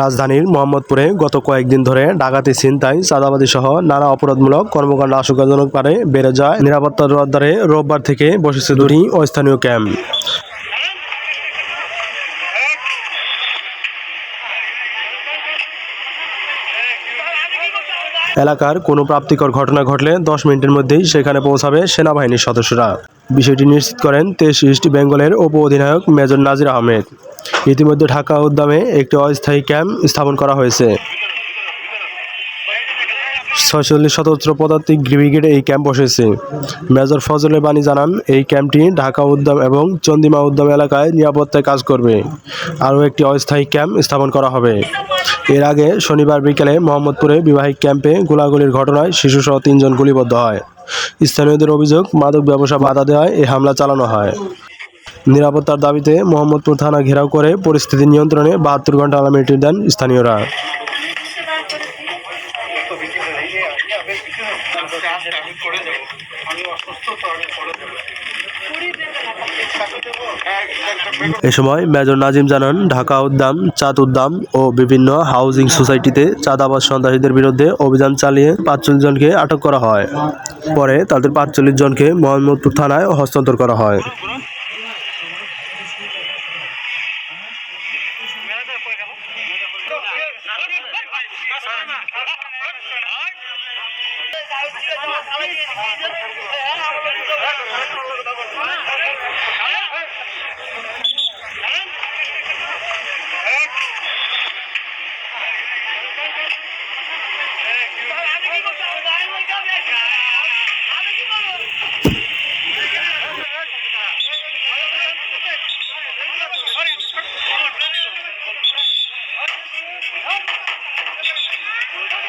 রাজধানীর মোহাম্মদপুরে গত কয়েকদিন ধরে ডাকাতি, ছিনতাই চাঁদাবাদি সহ নানা অপরাধমূলক কর্মকাণ্ড আশঙ্কাজনক পারে, বেড়ে যায়। নিরাপত্তার রোধদারে রোববার থেকে বসেছে দুটি অস্থানীয় ক্যাম্প। এলাকার কোনো প্রাপ্তিকর ঘটনা ঘটলে দশ মিনিটের মধ্যেই সেখানে পৌঁছাবে সেনাবাহিনীর সদস্যরা। বিষয়টি নিশ্চিত করেন তেইশ ইস্ট বেঙ্গলের উপ অধিনায়ক মেজর নাজির আহমেদ। ইতিমধ্যে ঢাকা উদ্যামে একটি অস্থায়ী ক্যাম্প স্থাপন করা হয়েছে। ছয়চল্লিশ সশস্ত্র পদাতিক ব্রিগেডে এই ক্যাম্প বসেছে। মেজর ফজলে বাণী জানান, এই ক্যাম্পটি ঢাকা উদ্যাম এবং চন্দিমা উদ্যাম এলাকায় নিরাপত্তায় কাজ করবে। আরও একটি অস্থায়ী ক্যাম্প স্থাপন করা হবে। এর আগে শনিবার বিকেলে মোহাম্মদপুরে বিবাহিক ক্যাম্পে গোলাগুলির ঘটনায় শিশুসহ তিনজন গুলিবদ্ধ হয়। স্থানীয়দের অভিযোগ, মাদক ব্যবসা বাধা দেওয়ায় এ হামলা চালানো হয়। নিরাপত্তার দাবিতে মোহাম্মদপুর থানা ঘেরাও করে পরিস্থিতি নিয়ন্ত্রণে বাহাত্তর ঘণ্টা আলামিটি দেন স্থানীয়রা। আমি অসুস্থ, তো আমি করে দেবো এ সময় মেজর নাজিম জানান, ঢাকা উদ্যাম চাঁদ উদ্যাম ও বিভিন্ন হাউজিং সোসাইটিতে চাঁদাবাজ সন্ত্রাসীদের বিরুদ্ধে অভিযান চালিয়ে পাঁচচল্লিশ জনকে আটক করা হয়। পরে তাদের পাঁচচল্লিশ জনকে মোহাম্মদপুর থানায় হস্তান্তর করা হয়। Thank you.